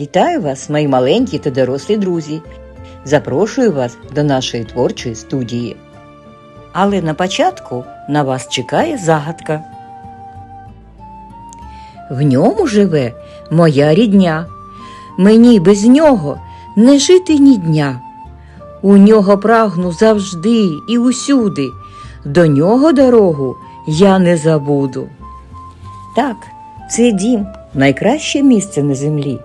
Вітаю вас, мої маленькі та дорослі друзі. Запрошую вас до нашої творчої студії. Але на початку на вас чекає загадка. В ньому живе моя рідня. Мені без нього не жити ні дня. У нього прагну завжди і усюди. До нього дорогу я не забуду. Так, це дім найкраще місце на землі.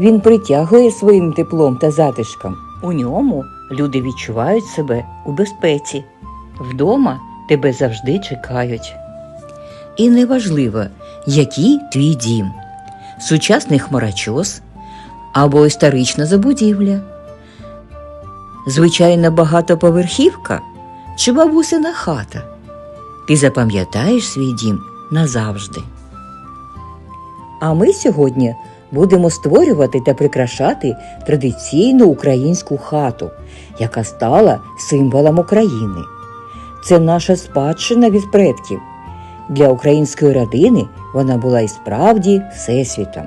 Він притягує своїм теплом та затишком. У ньому люди відчувають себе у безпеці. Вдома тебе завжди чекають. І неважливо, який твій дім сучасний хмарочос або історична забудівля, звичайна багатоповерхівка чи бабусина хата. Ти запам'ятаєш свій дім назавжди. А ми сьогодні будемо створювати та прикрашати традиційну українську хату, яка стала символом України. Це наша спадщина від предків. Для української родини вона була і справді всесвітом.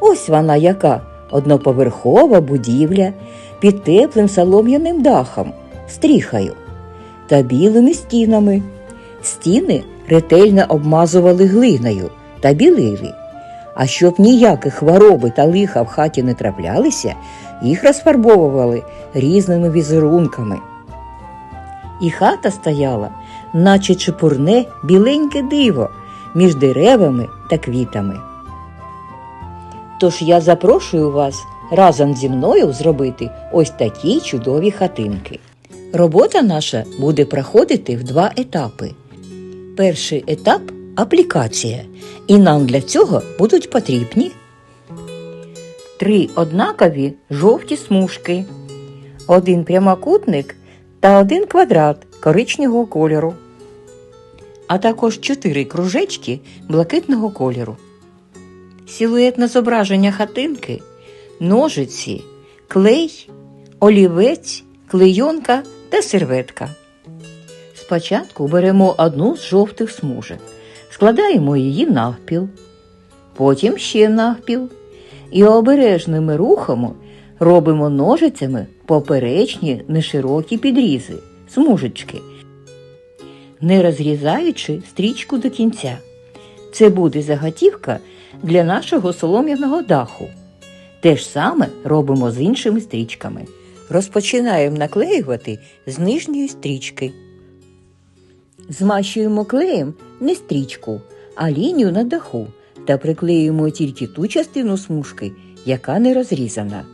Ось вона яка одноповерхова будівля під теплим солом'яним дахом, стріхою та білими стінами. Стіни ретельно обмазували глиною та білили. А щоб ніяких хвороби та лиха в хаті не траплялися, їх розфарбовували різними візерунками. І хата стояла, наче чепурне біленьке диво між деревами та квітами. Тож я запрошую вас разом зі мною зробити ось такі чудові хатинки. Робота наша буде проходити в два етапи. Перший етап аплікація, і нам для цього будуть потрібні три однакові жовті смужки, один прямокутник та один квадрат коричневого кольору, а також чотири кружечки блакитного кольору. Силуетне зображення хатинки, ножиці, клей, олівець, клейонка та серветка. Спочатку беремо одну з жовтих смужок, складаємо її навпіл, потім ще навпіл і обережними рухами робимо ножицями поперечні неширокі підрізи, смужечки, не розрізаючи стрічку до кінця. Це буде заготівка для нашого солом'яного даху. Те ж саме робимо з іншими стрічками. Розпочинаємо наклеювати з нижньої стрічки. Змащуємо клеєм не стрічку, а лінію на даху та приклеюємо тільки ту частину смужки, яка не розрізана.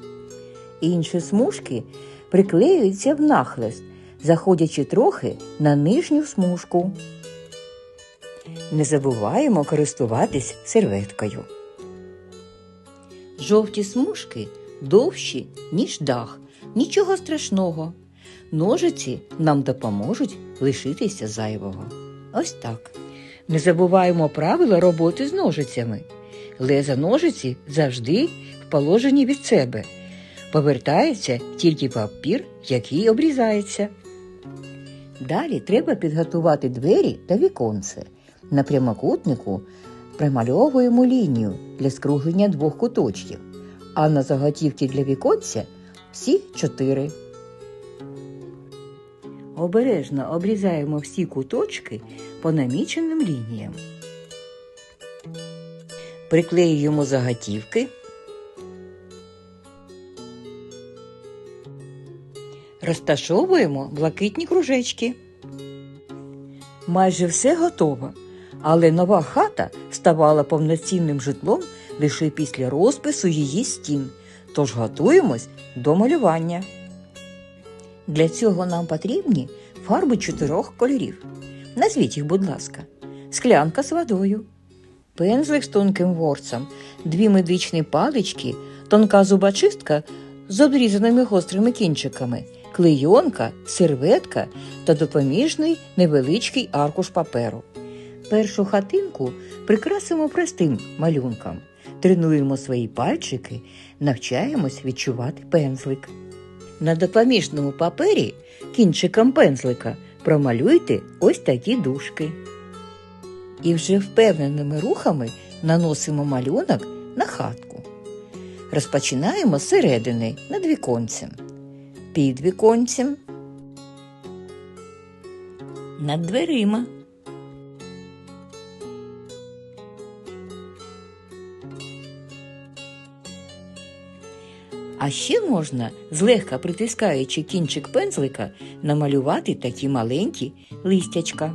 Інші смужки приклеюються внахлест, заходячи трохи на нижню смужку. Не забуваємо користуватись серветкою. Жовті смужки довші, ніж дах. Нічого страшного. Ножиці нам допоможуть лишитися зайвого. Ось так. Не забуваємо правила роботи з ножицями. Леза ножиці завжди в положенні від себе. Повертається тільки папір, який обрізається. Далі треба підготувати двері та віконце. На прямокутнику примальовуємо лінію для скруглення двох куточків, а на заготівки для віконця всі чотири. Обережно обрізаємо всі куточки по наміченим лініям. Приклеюємо заготівки. Розташовуємо блакитні кружечки. Майже все готово, але нова хата ставала повноцінним житлом лише після розпису її стін. Тож готуємось до малювання. Для цього нам потрібні фарби чотирьох кольорів. Назвіть їх, будь ласка, склянка з водою, пензлик з тонким ворцем, дві медичні палички, тонка зубочистка з обрізаними гострими кінчиками, клейонка, серветка та допоміжний невеличкий аркуш паперу. Першу хатинку прикрасимо простим малюнком. Тренуємо свої пальчики, навчаємось відчувати пензлик. На допоміжному папері кінчиком пензлика промалюйте ось такі дужки. І вже впевненими рухами наносимо малюнок на хатку. Розпочинаємо з середини над віконцем, під віконцем, над дверима. А ще можна, злегка притискаючи кінчик пензлика, намалювати такі маленькі листячка.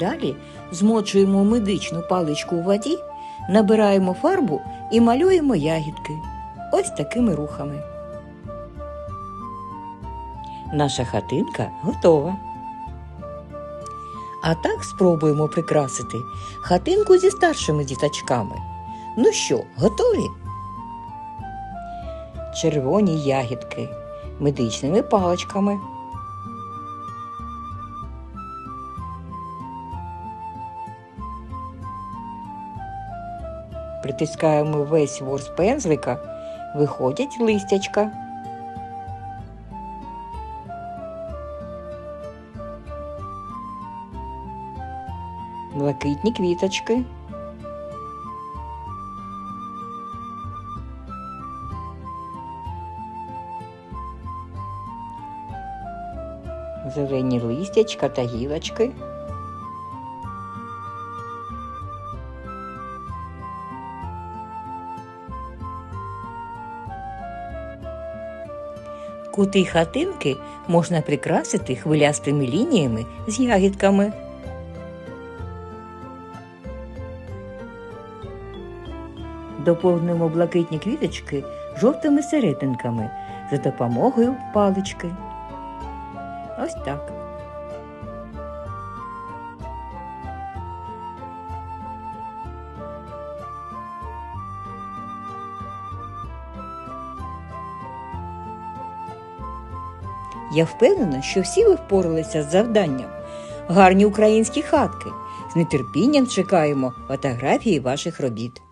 Далі змочуємо медичну паличку у воді, набираємо фарбу і малюємо ягідки. Ось такими рухами. Наша хатинка готова. А так спробуємо прикрасити хатинку зі старшими діточками. Ну що, готові? Червоні ягідки медичними паличками. Притискаємо весь ворс пензлика, виходять листячка. Блакитні квіточки. Зелені листячка та гілочки. Кути хатинки можна прикрасити хвилястими лініями з ягідками. Доповнимо блакитні квіточки жовтими серединками за допомогою палички. Ось так. Я впевнена, що всі ви впоралися з завданням. Гарні українські хатки. З нетерпінням чекаємо фотографії ваших робіт.